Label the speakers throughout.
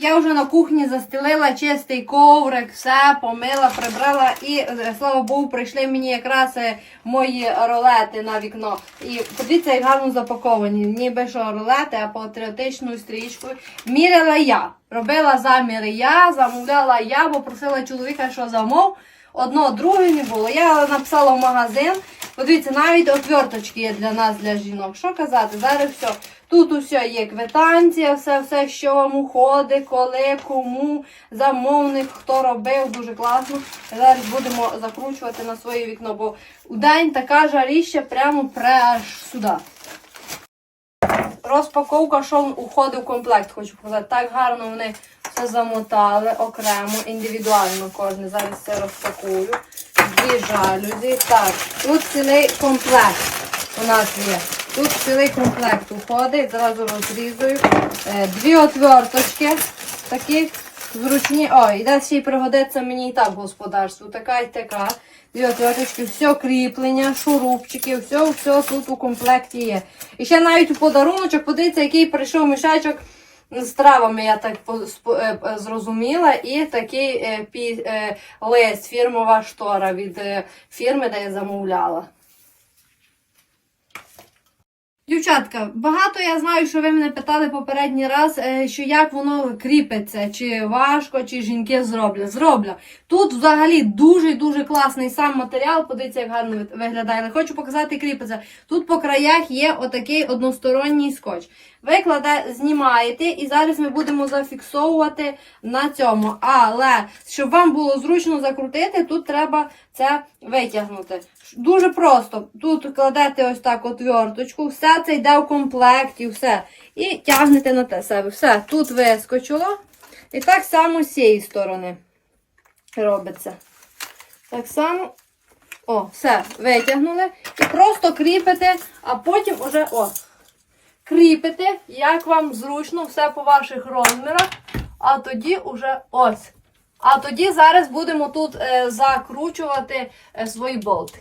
Speaker 1: Я вже на кухні застелила чистий коврик, все помила, прибрала і е, слава Богу, прийшли мені якраз е, мої ролети на вікно. І подивіться, як гарно запаковані. Ніби що ролети, а патріотичною стрічкою. Міряла я. Робила заміри я, замовляла я, бо просила чоловіка, що замов. Одно, друге не було. Я написала в магазин. Подивіться, навіть отверточки є для нас, для жінок. Що казати? Зараз все. Тут усе є квитанція, все, все, що вам уходить, коли, кому, замовник, хто робив, дуже класно. Зараз будемо закручувати на своє вікно, бо у день така жаріща прямо аж сюди. Розпаковка, що уходить в комплект, хочу показати. Так гарно вони замотали окремо, індивідуально кожне. Зараз це розпакую. Дві жалюзі. Так, тут цілий комплект у нас є. Тут цілий комплект уходить, зразу розрізую. Е, Дві отверточки, такі зручні. Ой, і ще й пригодиться мені і так в господарству. Така і така. Дві отверточки, все кріплення, шурупчики, все, все тут у комплекті є. І ще навіть у подаруночок, подивіться, який прийшов мішечок з травами, я так е, е, зрозуміла. І такий е, лист, фірмова штора від фірми, де я замовляла. Дівчатка, багато я знаю, що ви мене питали попередній раз, е, що як воно кріпиться, чи важко, чи жінки зроблять. Зроблю. Тут взагалі дуже-дуже класний сам матеріал. Подивіться, як гарно виглядає. Але хочу показати, кріпиться. Тут по краях є отакий односторонній скотч. Ви кладе, знімаєте, і зараз ми будемо зафіксовувати на цьому. Але щоб вам було зручно закрутити, тут треба це витягнути. Дуже просто. Тут кладете ось так отверточку, все це йде в комплекті, все. І тягнете на те себе. Все, тут вискочило. І так само з цієї сторони робиться. Так само. О, все, витягнули. І просто кріпите, а потім уже о, кріпите, як вам зручно, все по ваших розмірах. А тоді уже ось. А тоді зараз будемо тут е, закручувати е, свої болти.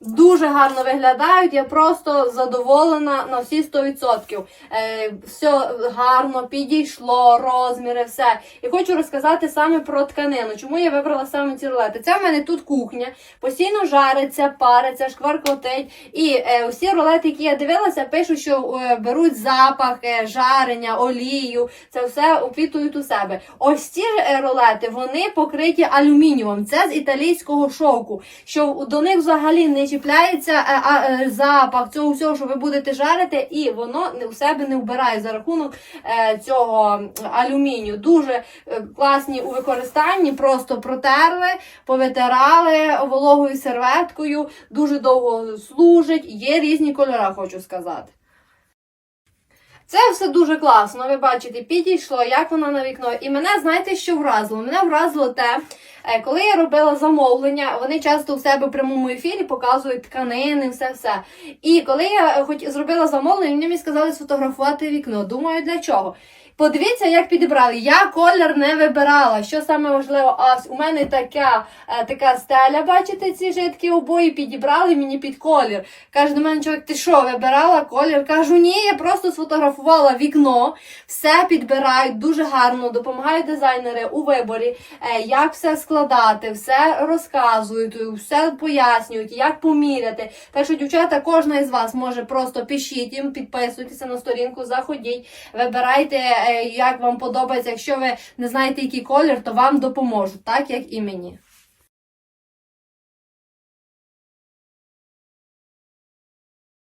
Speaker 1: Дуже гарно виглядають, я просто задоволена на всі 100%. Е, все гарно підійшло, розміри, все. І хочу розказати саме про тканину. Чому я вибрала саме ці рулети? Це в мене тут кухня, постійно жариться, париться, шкваркотить. І е, усі рулети, які я дивилася, пишуть, що е, беруть запах, е, жарення, олію. Це все опітують у себе. Ось ці е, рулети вони покриті алюмінієм. Це з італійського шовку. Що до них взагалі не чіпляється е, е, запах цього всього, що ви будете жарити, і воно не- у себе не вбирає за рахунок е, цього алюмінію. Дуже класні у використанні, просто протерли, повитирали вологою серветкою, дуже довго служить. Є різні кольори, хочу сказати. Це все дуже класно. Ви бачите, підійшло, як воно на вікно. І мене, знаєте, що вразило? Мене вразило те, е, коли я робила замовлення, вони часто у себе в прямому ефірі показують тканини, все все. І коли я е, хоч зробила замовлення, вони мені сказали сфотографувати вікно. Думаю, для чого? Подивіться, як підібрали. Я колір не вибирала. Що саме важливо, а у мене така, е, така стеля, бачите, ці жидкі обої підібрали мені під колір. Каже до мене чоловік, ти що, вибирала колір? Кажу, ні, я просто сфотографувала вікно, все підбирають дуже гарно, допомагають дизайнери у виборі, е, як все складати, все розказують, все пояснюють, як поміряти. Так що, дівчата, кожна із вас може просто пишіть їм, підписуйтеся на сторінку, заходіть, вибирайте, е, як вам подобається. Якщо ви не знаєте, який колір, то вам допоможуть, так як і мені.